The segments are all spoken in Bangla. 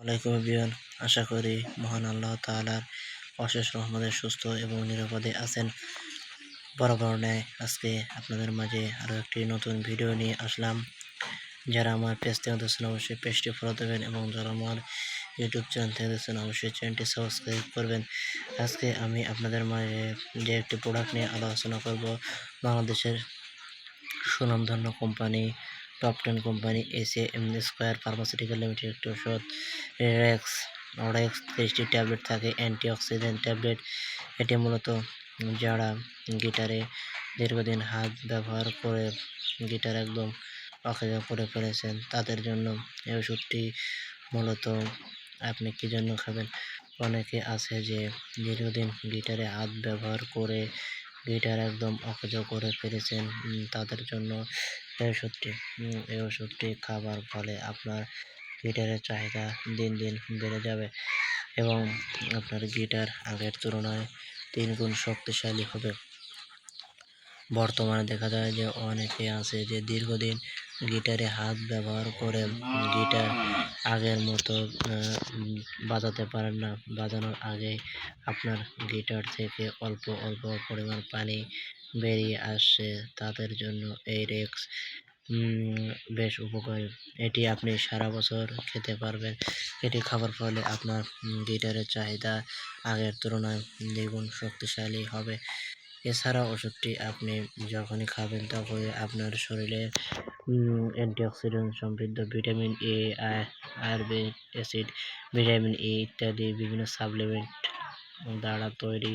ওয়ালাইকুম বিয়ন আশা করি মহান আল্লাহ তাআলার অশেষ রহমতে সুস্থ এবং নিরাপদে আছেন। বরাবর নেয় আজকে আপনাদের মাঝে আরও একটি নতুন ভিডিও নিয়ে আসলাম। যারা আমার পেজ থেকে দেখছেন, অবশ্যই পেজটি ফলো দেবেন এবং যারা আমার ইউটিউব চ্যানেল থেকে দেখছেন, অবশ্যই চ্যানেলটি সাবস্ক্রাইব করবেন। আজকে আমি আপনাদের মাঝে যে একটি প্রোডাক্ট নিয়ে আলোচনা করব, বাংলাদেশের সুনামধন্য কোম্পানি টপ টেন কোম্পানি এসে স্কোয়ার ফার্মাসিউটিক্যাল লিমিটেড একটি ওষুধ রেক্স রেক্স তেইশটি ট্যাবলেট থাকে, অ্যান্টিঅক্সিডেন্ট ট্যাবলেট। এটি মূলত যারা গিটারে দীর্ঘদিন হাত ব্যবহার করে গিটার একদম অকেজা করে ফেলেছেন, তাদের জন্য এই ওষুধটি মূলত আপনি কী জন্য খাবেন? অনেকে আছে যে দীর্ঘদিন গিটারে হাত ব্যবহার করে গিটার একদম অকেজো করে ফেলেছেন তাদের জন্য এই ওষুধটি এই ওষুধটি খাবার ফলে আপনার গিটারের চাহিদা দিন দিন বেড়ে যাবে এবং আপনার গিটার আগের তুলনায় তিন গুণ শক্তিশালী হবে। বর্তমানে দেখা যায় যে অনেকে আছে যে দীর্ঘদিন গিটারে হাত ব্যবহার করে গিটার আগের মতো বাজাতে পারেন না। বাজানোর আগে আপনার গিটার থেকে অল্প অল্প পরিমাণ পানি বেরিয়ে আসছে তাদের জন্য এই রেক্স বেশ উপকারী। এটি আপনি সারা বছর খেতে পারবেন। এটি খাবার ফলে আপনার গিটারের চাহিদা আগের তুলনায় দ্বিগুণ শক্তিশালী হবে। এছাড়া ওষুধটি আপনি যখনই খাবেন তখনই আপনার শরীরে অ্যান্টিঅক্সিডেন্ট সমৃদ্ধ vitamin A ayurvedic acid, vitamin E ইত্যাদি বিভিন্ন সাপ্লিমেন্ট দ্বারা তৈরি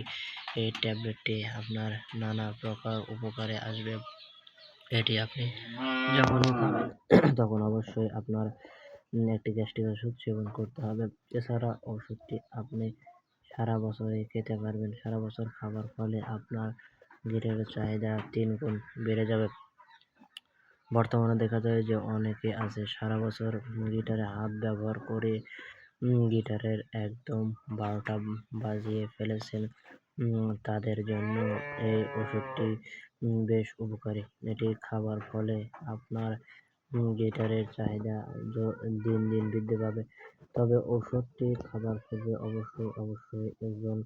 এই ট্যাবলেটটি আপনার নানা প্রকার উপকারে আসবে। এটি আপনি যখনই খাবেন, তখন অবশ্যই আপনার একটি গ্যাস্ট্রিক ওষুধ সেবন করতে হবে। এছাড়া ওষুধটি আপনি সারা বছরই খেতে পারবেন। সারা বছর খাবার ফলে আপনার গিটারের চাহিদা তিন গুণ বেড়ে যাবে। বর্তমানে দেখা যায় যে অনেকে আছে, সারা বছর গিটারে হাত ব্যবহার করে গিটারের একদম বারোটা বাজিয়ে ফেলেছেন। তাদের জন্য এই ওষুধটি বেশ উপকারী। এটি খাবার ফলে আপনার গিটারের চাহিদা দিন দিন বৃদ্ধি পাবে। তবে ওষুধটি খাবার পূর্বে অবশ্যই অবশ্যই একজন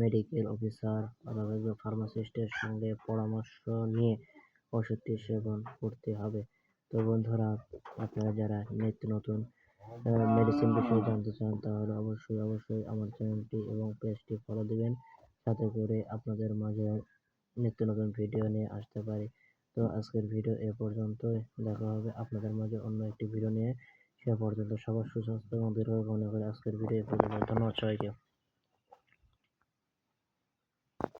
মেডিকেল অফিসার অথবা একজন ফার্মাসিস্টের সঙ্গে পরামর্শ নিয়ে ওষুধটি সেবন করতে হবে। তো বন্ধুরা, আপনারা যারা নিত্য নতুন মেডিসিন বিষয়ে জানতে চান, তাহলে অবশ্যই অবশ্যই আমার চ্যানেলটি এবং পেজটি ফলো দিবেন। যাতে করে আপনাদের মাঝে নিত্য নতুন ভিডিও নিয়ে আসতে পারি। তো আজকের ভিডিও এ পর্যন্তই। দেখা হবে আপনাদের মাঝে অন্য একটি ভিডিও নিয়ে। সে পর্যন্ত সবার সুস্বাস্থ্য এবং দীর্ঘ মনে করে আজকের ভিডিও এ পর্যন্ত। ধন্যবাদ সবাইকে।